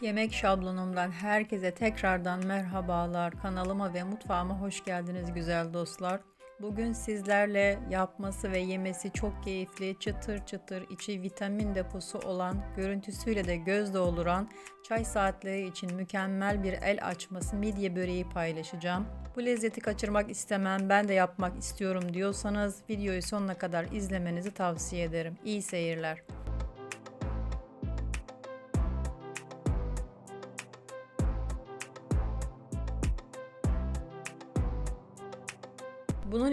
Yemek şablonumdan herkese tekrardan merhabalar. Kanalıma ve mutfağıma hoş geldiniz güzel dostlar. Bugün sizlerle yapması ve yemesi çok keyifli, çıtır çıtır, içi vitamin deposu olan, görüntüsüyle de göz dolduran, çay saatleri için mükemmel bir el açması midye böreği paylaşacağım. Bu lezzeti kaçırmak istemem, ben de yapmak istiyorum diyorsanız videoyu sonuna kadar izlemenizi tavsiye ederim. İyi seyirler.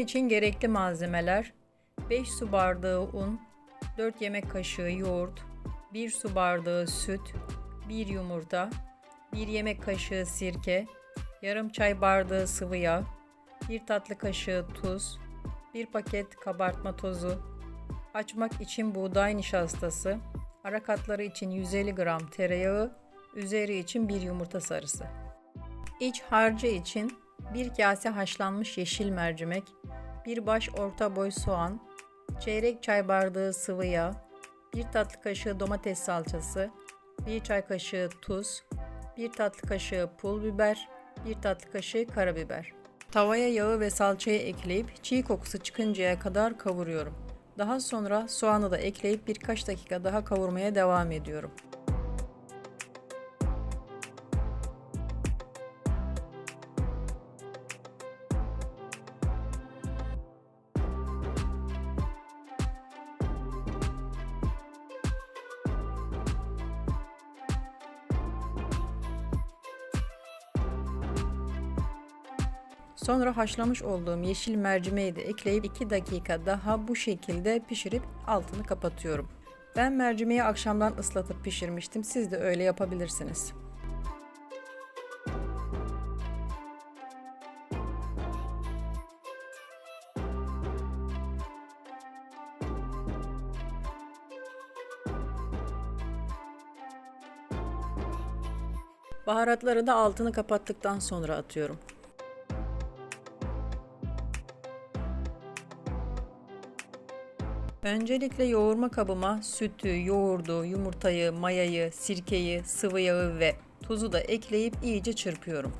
İçin gerekli malzemeler 5 su bardağı un, 4 yemek kaşığı yoğurt, 1 su bardağı süt, 1 yumurta, 1 yemek kaşığı sirke, yarım çay bardağı sıvı yağ, 1 tatlı kaşığı tuz, 1 paket kabartma tozu, açmak için buğday nişastası, ara katları için 150 gram tereyağı, üzeri için 1 yumurta sarısı. İç harcı için 1 kase haşlanmış yeşil mercimek, 1 baş orta boy soğan, çeyrek çay bardağı sıvı yağ, 1 tatlı kaşığı domates salçası, 1 çay kaşığı tuz, 1 tatlı kaşığı pul biber, 1 tatlı kaşığı karabiber. Tavaya yağı ve salçayı ekleyip çiğ kokusu çıkıncaya kadar kavuruyorum. Daha sonra soğanı da ekleyip birkaç dakika daha kavurmaya devam ediyorum. Sonra haşlamış olduğum yeşil mercimeği de ekleyip 2 dakika daha bu şekilde pişirip altını kapatıyorum. Ben mercimeği akşamdan ıslatıp pişirmiştim. Siz de öyle yapabilirsiniz. Baharatları da altını kapattıktan sonra atıyorum. Öncelikle yoğurma kabıma sütü, yoğurdu, yumurtayı, mayayı, sirkeyi, sıvı yağı ve tuzu da ekleyip iyice çırpıyorum.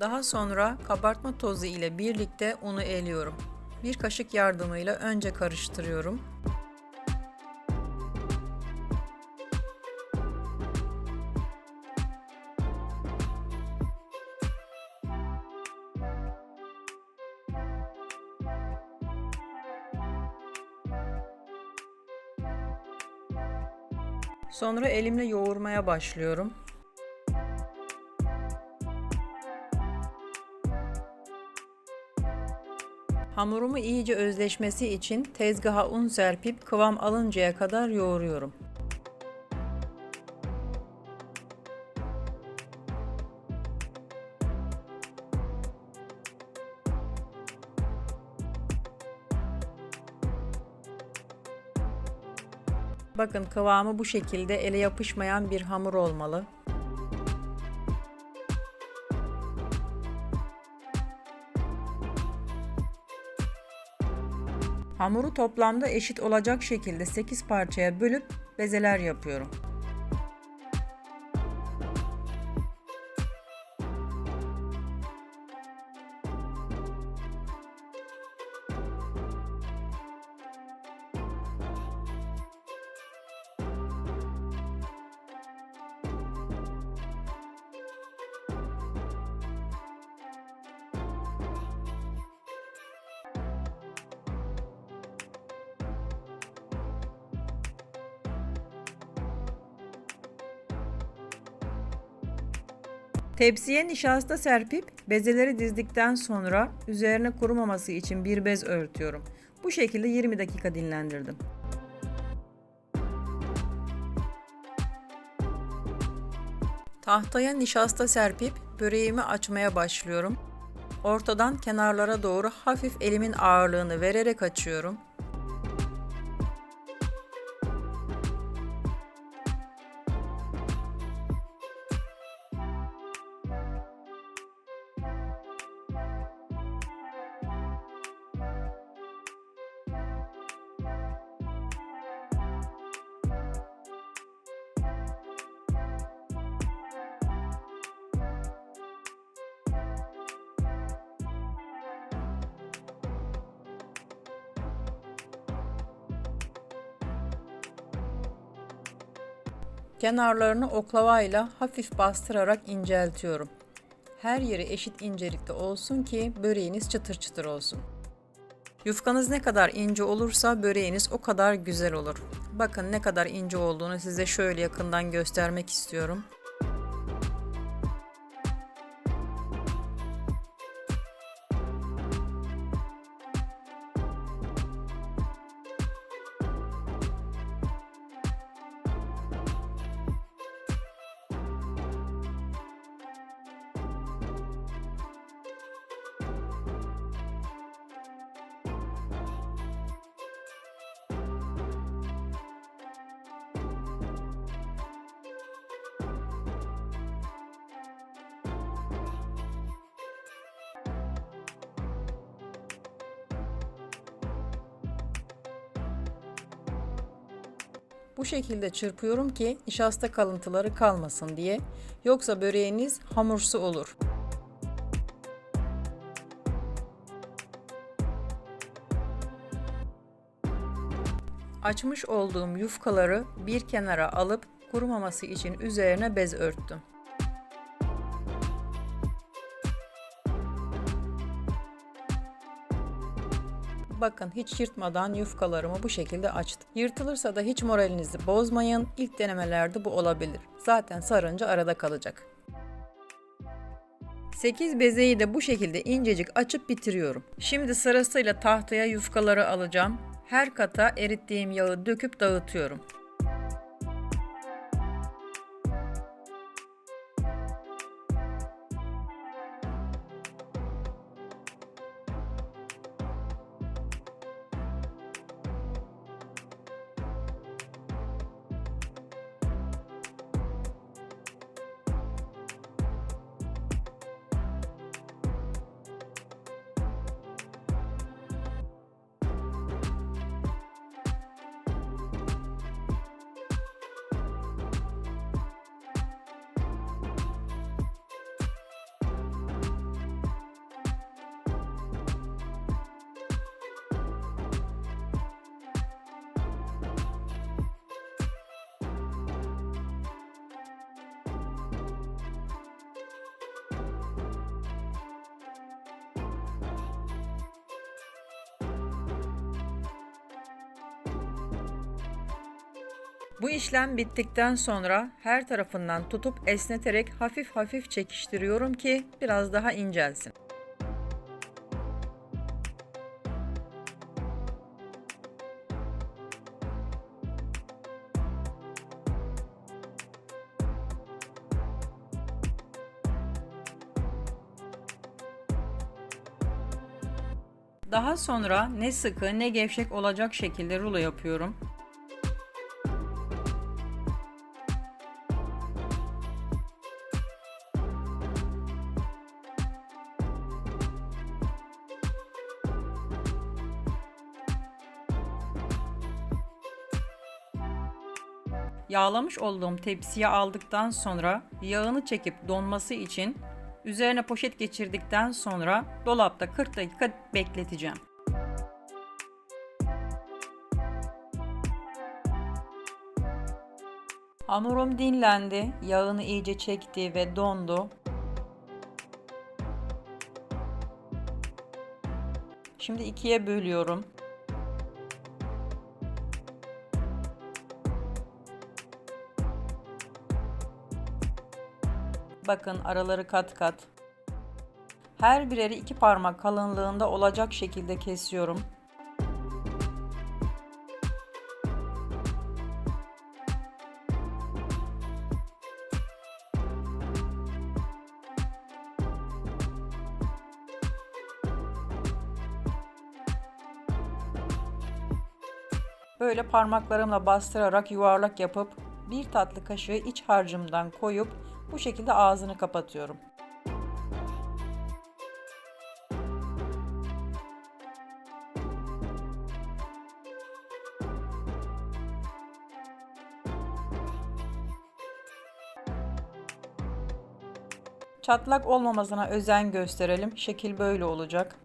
Daha sonra kabartma tozu ile birlikte unu eliyorum. Bir kaşık yardımıyla önce karıştırıyorum. Sonra elimle yoğurmaya başlıyorum. Hamurumu iyice özleşmesi için tezgaha un serpip kıvam alıncaya kadar yoğuruyorum. Bakın kıvamı bu şekilde ele yapışmayan bir hamur olmalı. Hamuru toplamda eşit olacak şekilde 8 parçaya bölüp bezeler yapıyorum. Tepsiye nişasta serpip bezeleri dizdikten sonra üzerine kurumaması için bir bez örtüyorum. Bu şekilde 20 dakika dinlendirdim. Tahtaya nişasta serpip böreğimi açmaya başlıyorum. Ortadan kenarlara doğru hafif elimin ağırlığını vererek açıyorum. Kenarlarını oklavayla hafif bastırarak inceltiyorum. Her yeri eşit incelikte olsun ki böreğiniz çıtır çıtır olsun. Yufkanız ne kadar ince olursa böreğiniz o kadar güzel olur. Bakın ne kadar ince olduğunu size şöyle yakından göstermek istiyorum. Bu şekilde çırpıyorum ki nişasta kalıntıları kalmasın diye. Yoksa böreğiniz hamursu olur. Açmış olduğum yufkaları bir kenara alıp kurumaması için üzerine bez örttüm. Bakın hiç yırtmadan yufkalarımı bu şekilde açtım. Yırtılırsa da hiç moralinizi bozmayın. İlk denemelerde bu olabilir. Zaten sarınca arada kalacak. 8 bezeyi de bu şekilde incecik açıp bitiriyorum. Şimdi sırasıyla tahtaya yufkaları alacağım. Her kata erittiğim yağı döküp dağıtıyorum. Bu işlem bittikten sonra her tarafından tutup esneterek hafif hafif çekiştiriyorum ki biraz daha incelsin. Daha sonra ne sıkı ne gevşek olacak şekilde rulo yapıyorum. Yağlamış olduğum tepsiye aldıktan sonra yağını çekip donması için üzerine poşet geçirdikten sonra dolapta 40 dakika bekleteceğim. Hamurum dinlendi, yağını iyice çekti ve dondu. Şimdi ikiye bölüyorum. Bakın araları kat kat. Her bireri iki parmak kalınlığında olacak şekilde kesiyorum. Böyle parmaklarımla bastırarak yuvarlak yapıp bir tatlı kaşığı iç harcımdan koyup bu şekilde ağzını kapatıyorum. Çatlak olmamasına özen gösterelim. Şekil böyle olacak.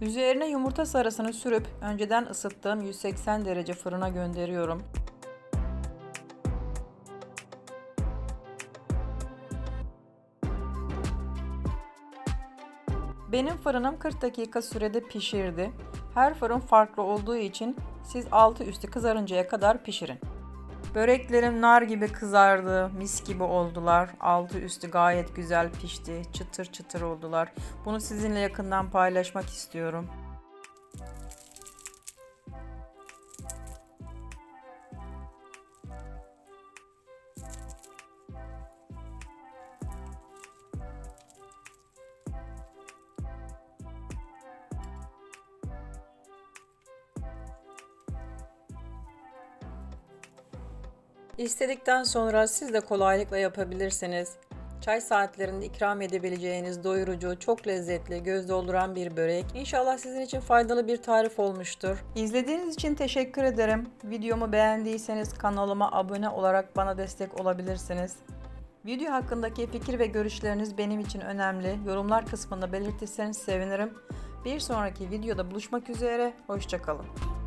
Üzerine yumurta sarısını sürüp önceden ısıttığım 180 derece fırına gönderiyorum. Benim fırınım 40 dakika sürede pişirdi. Her fırın farklı olduğu için siz altı üstü kızarıncaya kadar pişirin. Böreklerim nar gibi kızardı, mis gibi oldular. Altı üstü gayet güzel pişti, çıtır çıtır oldular. Bunu sizinle yakından paylaşmak istiyorum. İstedikten sonra siz de kolaylıkla yapabilirsiniz. Çay saatlerinde ikram edebileceğiniz doyurucu, çok lezzetli, göz dolduran bir börek. İnşallah sizin için faydalı bir tarif olmuştur. İzlediğiniz için teşekkür ederim. Videomu beğendiyseniz kanalıma abone olarak bana destek olabilirsiniz. Video hakkındaki fikir ve görüşleriniz benim için önemli. Yorumlar kısmında belirtirseniz sevinirim. Bir sonraki videoda buluşmak üzere. Hoşçakalın.